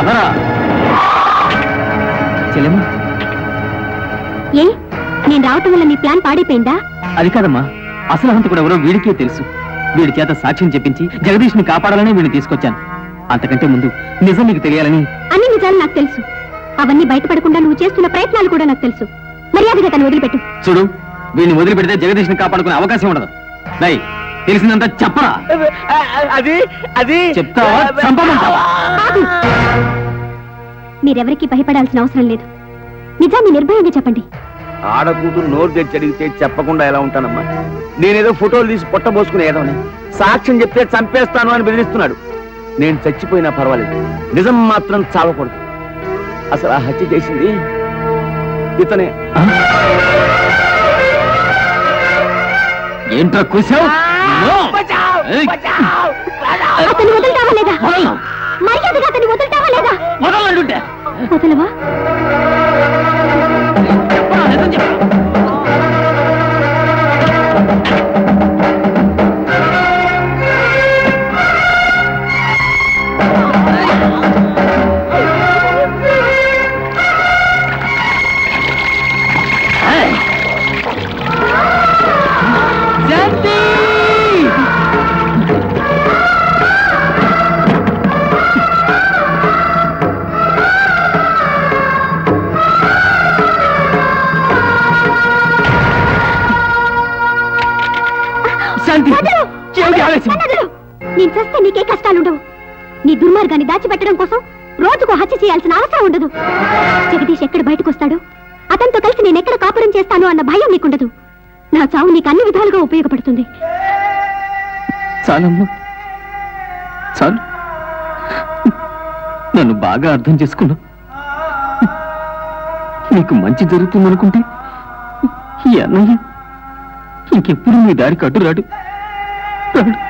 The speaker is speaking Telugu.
పదరా చెల్లెమ్మా. ఏ? నేను రావటం వల్ల నీ ప్లాన్ పాడైపోయిందా? అది కాదమ్మా. అసలు హంతకుడు ఎవరో వీడికే తెలుసు. వీడి చేత సాక్ష్యం చెప్పించి జగదీష్ని కాపాడాలని వీడిని తీసుకొచ్చాను. అంతకంటే ముందు నిజం నీకు తెలియాలని అన్ని నిజాలు నాకు తెలుసు. అవన్నీ బయటపడకుండా నువ్వు చేస్తున్న ప్రయత్నాలు కూడా నాకు తెలుసు. మర్యాదగా తను వదిలిపెట్టు. చూడు వీడిని వదిలిపెడితే జగదీష్ని కాపాడుకునే అవకాశం ఉండదు. నై తెలిసిందంతా చెప్పరా? అది అది. చెప్తావా? చంపమంటావా! మీరెవరికీ భయపడాల్సిన అవసరం లేదు. నిజాన్ని నిర్భయంగా చెప్పండి. ఆడకూతురు నోరు తెచ్చి అడిగితే చెప్పకుండా ఎలా ఉంటానమ్మా? నేనేదో ఫోటోలు తీసి పొట్టబోసుకుని ఏదోని. సాక్ష్యం చెప్తే చంపేస్తాను అని బెదిరిస్తున్నాడు. నేను చచ్చిపోయినా పర్వాలేదు. నిజం మాత్రం చావకూడదు. అసలు ఆ హత్య చేసింది ఇతనే. ఆ? ఏంట్రా కూసావు అతన్ని వదులుతావా లేదా? మర్యాదగా అతన్ని వదులుతావా లేదా? వదలంటుంటే వదలవా? శాంతి. వదలు! ఏమిటి ఆలస్యం. వదలు! నేను చేస్తే నీకే కష్టాలుండవు నీ దుర్మార్గాన్ని దాచిపెట్టడం కోసం రోజుకు హత్య చేయాల్సిన అవసరం ఉండదు. జగదీష్ ఎక్కడ బయటకు వస్తాడు అతనితో కలిసి నేను ఎక్కడ కాపురం చేస్తాను అన్న భయం నీకుండదు. నా చావు నీకు అన్ని విధాలుగా ఉపయోగపడుతుంది. చాలమ్మా. చాలు. నన్ను బాగా అర్థం చేసుకున్నా నీకు మంచి జరుగుతుందనుకుంటే ఈ అన్నయ్య ఇంకెప్పుడు మీ దారికి అడ్డు రాడు. రాడు.